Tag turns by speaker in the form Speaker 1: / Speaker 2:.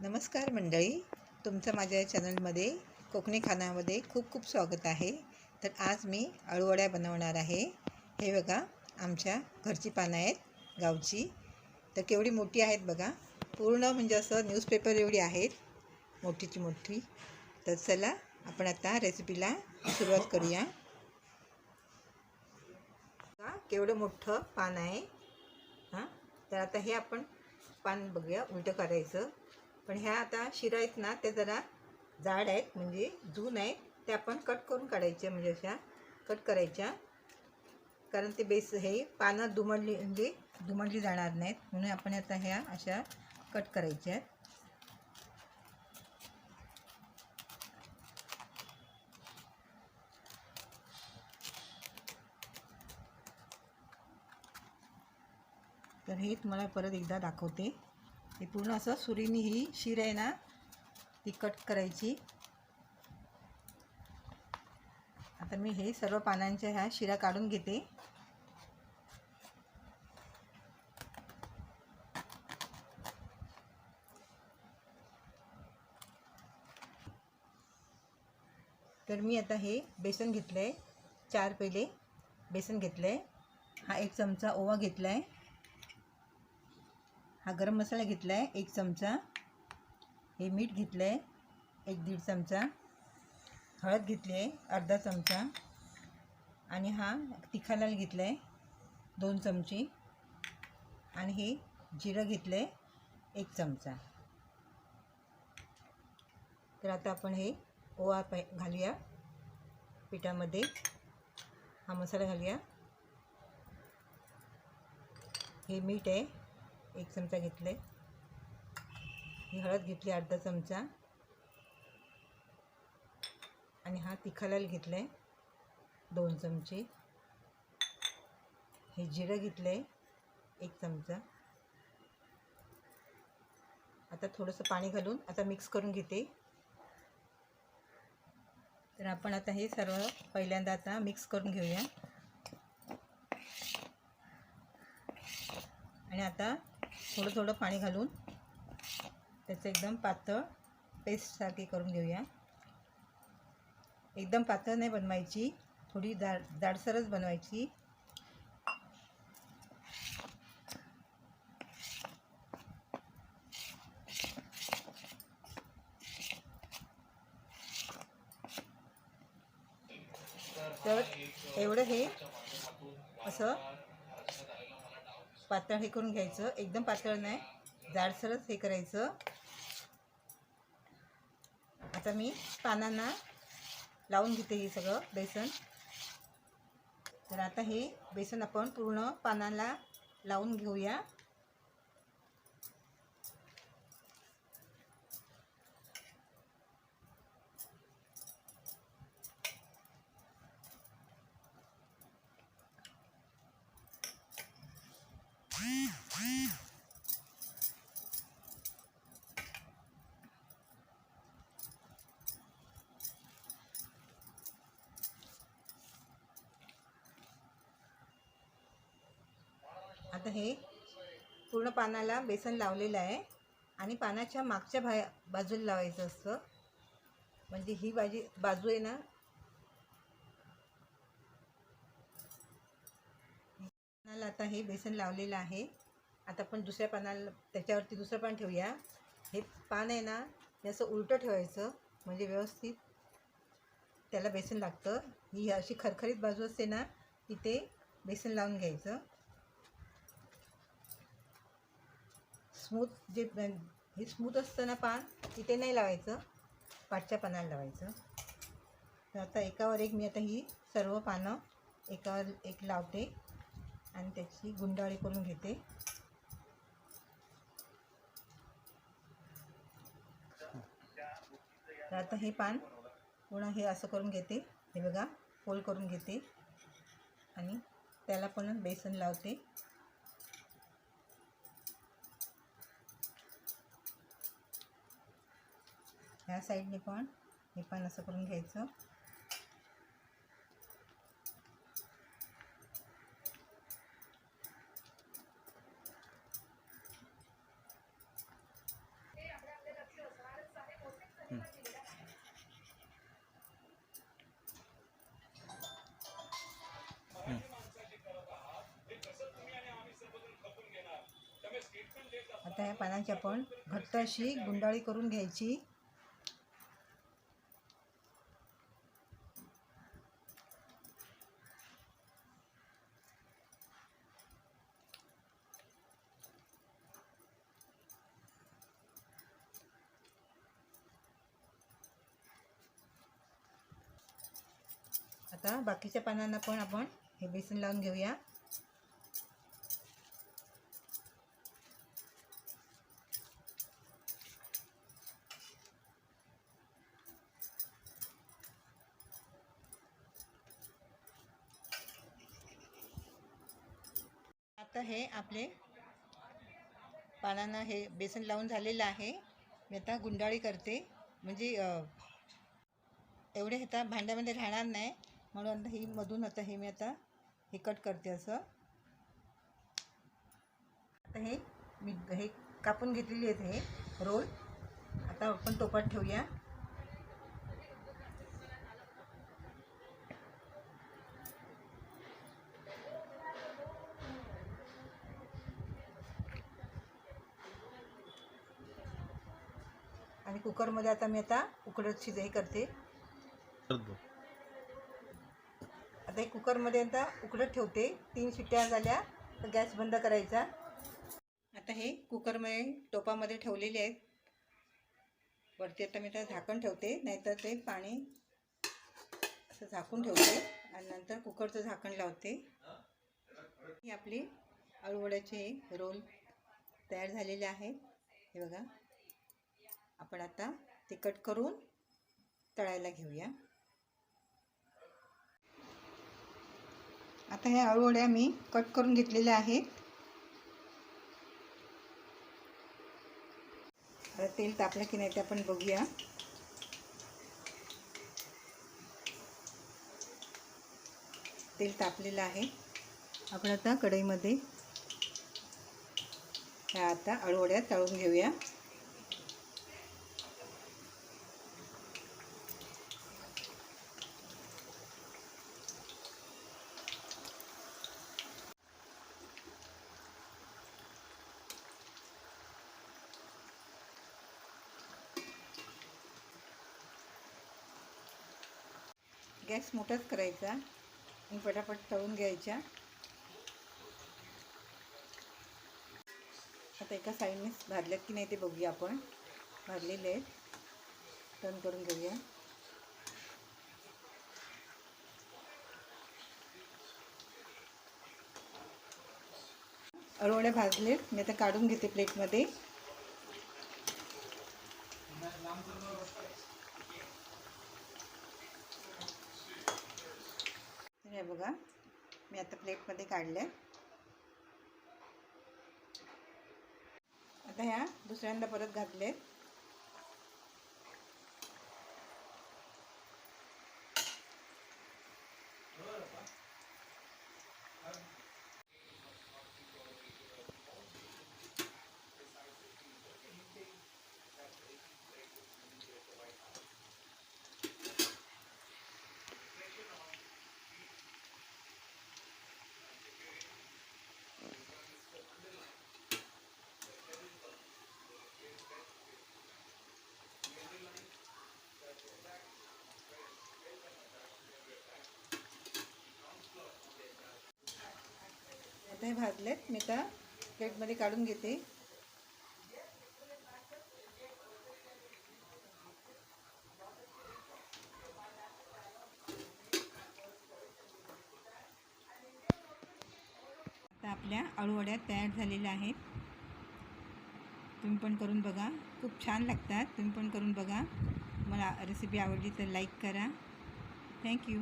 Speaker 1: नमस्कार मंडळी. तुमचं माझ्या चॅनलमध्ये कोकणी खाण्यामध्ये खूप खूप स्वागत आहे. तर आज मी अळूवड्या बनवणार आहे. हे बघा आमच्या घरची पानं आहेत गावची. तर केवढी मोठी आहेत बघा. पूर्ण म्हणजे असं न्यूजपेपर एवढी आहेत. मोठीची मोठी. तर चला आपण आता रेसिपीला सुरुवात करूया. केवढं मोठं पान आहे. हां? तर आता हे आपण पान बघूया उलटं करायचं. पण ह्या आता शिरा आहेत ना त्या जरा जाड आहेत म्हणजे जून आहेत त्या आपण कट करून काढायच्या म्हणजे अशा कट करायच्या. कारण ते बेस हे पानं दुमडली म्हणजे दुमडली जाणार नाहीत म्हणून आपण आता ह्या अशा कट करायच्या आहेत. तर हे तुम्हाला परत एकदा दाखवते. हे पूर्ण असं सुरीनी ही शीर आहे ना ती कट करायची. आता मी हे सर्व पानांच्या ह्या शिरा काढून घेते. तर मी आता हे बेसन घेतलं आहे चार पेले बेसन घेतलं आहे हा एक चमचा ओवा घेतला आहे हा गरम मसाला घेतला आहे एक चमचा. हे मीठ घेतलं आहे एक दीड चमचा. हळद घेतली आहे अर्धा चमचा. आणि हा तिखा लाल घेतला आहे दोन चमचे. आणि हे जिरं घेतलं आहे एक चमचा. तर आता आपण हे ओवा पा घालूया. पिठामध्ये हा मसाला घालूया. हे मीठ आहे. एक चमचा घेतले. ही हळद घेतली अर्धा चमचा. आणि हा तिखालाल घेतला आहे दोन चमचे. हे जिरं घेतलं आहे एक चमचा. आता थोडंसं पाणी घालून आता मिक्स करून घेते. तर आपण आता हे सर्व पहिल्यांदा आता मिक्स करून घेऊया. आणि आता थोडं थोडं पाणी घालून त्याचं एकदम पातळ पेस्टसारखी करून घेऊया. एकदम पातळ नाही बनवायची थोडी जाड जाडसरच बनवायची. तर एवढं हे असं पातळ हे करून घ्यायचं. एकदम पातळ नाही. जाडसरच हे करायचं. आता मी पानांना लावून घेते हे सगळं बेसन. तर आता हे बेसन आपण पूर्ण पानांना लावून घेऊया. आता हे पूर्ण पानाला बेसन लावलेलं आहे आणि पानाच्या मागच्या भा बाजूला लावायचं असतं. म्हणजे ही बाजी बाजू आहे ना. पानाला आता हे बेसन लावलेलं आहे. आता आपण दुसऱ्या पानाला त्याच्यावरती दुसरं पान ठेवूया. हे पान आहे ना हे असं उलटं ठेवायचं. म्हणजे व्यवस्थित त्याला बेसन लागतं. ही अशी खरखरीत बाजू असते ना तिथे बेसन लावून घ्यायचं. स्मूथ जे हे स्मूथ असतं ना पान तिथे नाही लावायचं. पाठच्या पानाला लावायचं. तर आता एकावर एक मी आता ही सर्व पानं एकावर एक लावते आणि त्याची गुंडाळी करून घेते. तर आता हे पान पुन्हा हे असं करून घेते. हे बघा फोल्ड करून घेते. आणि त्याला पण बेसन लावते. ह्या साईडने पण हे पण असं करून घ्यायचं. आता ह्या पानांची आपण घट्ट अशी गुंडाळी करून घ्यायची. आता बाकीच्या पानांना पण आपण हे बेसन लावून घेऊया. आता हे आपले पानांना हे बेसन लावून झालेलं आहे. मी आता गुंडाळी करते. म्हणजे एवढे आता भांड्यामध्ये राहणार नाही. म्हणून आता ही मधून आता हे मी आता हे कट करते असं. आता हे मी हे कापून घेतलेली आहेत हे रोल आता आपण टोपात ठेवूया. आणि कुकरमध्ये आता मी आता उकडत शिज हे
Speaker 2: करते.
Speaker 1: आता हे कुकरमध्ये आता उकडत ठेवते. तीन शिट्ट्या झाल्या तर गॅस बंद करायचा. आता हे कुकरमध्ये टोपामध्ये ठेवलेले आहेत. वरती आता मी त्याला झाकण ठेवते नाहीतर ते पाणी असं झाकून ठेवते आणि नंतर कुकरचं झाकण लावते. ही आपली अळूवड्याचे रोल तयार झालेले आहेत हे बघा. आपण आता ते कट करून तळायला घेऊया. आता ह्या अळूवड्या मी कट करून घेतलेल्या आहेत. आता तेल तापलं की नाही ते आपण बघूया. तेल तापलेलं आहे. आपण आता कढईमध्ये ह्या आता अळूवड्या तळून घेऊया. गॅस मोठाच करायचा. आणि पटापट तळून घ्यायच्या. आता एका साईडने भाजल्यात की नाही ते बघूया आपण. भाजलेले आहेत. टर्न करून घेऊया. अळवड्या भाजलेत. मी आता काढून घेते प्लेटमध्ये तर हे बघा मी आता प्लेटमध्ये काढले आता ह्या दुसऱ्यांदा परत घातले आता हे भाजलेत. मी आता प्लेटमध्ये काढून घेते. आता आपल्या अळूवड्या तयार झालेल्या आहेत. तुम्ही पण करून बघा. खूप छान लागतात. तुम्ही पण करून बघा. मला रेसिपी आवडली तर लाईक करा. थँक्यू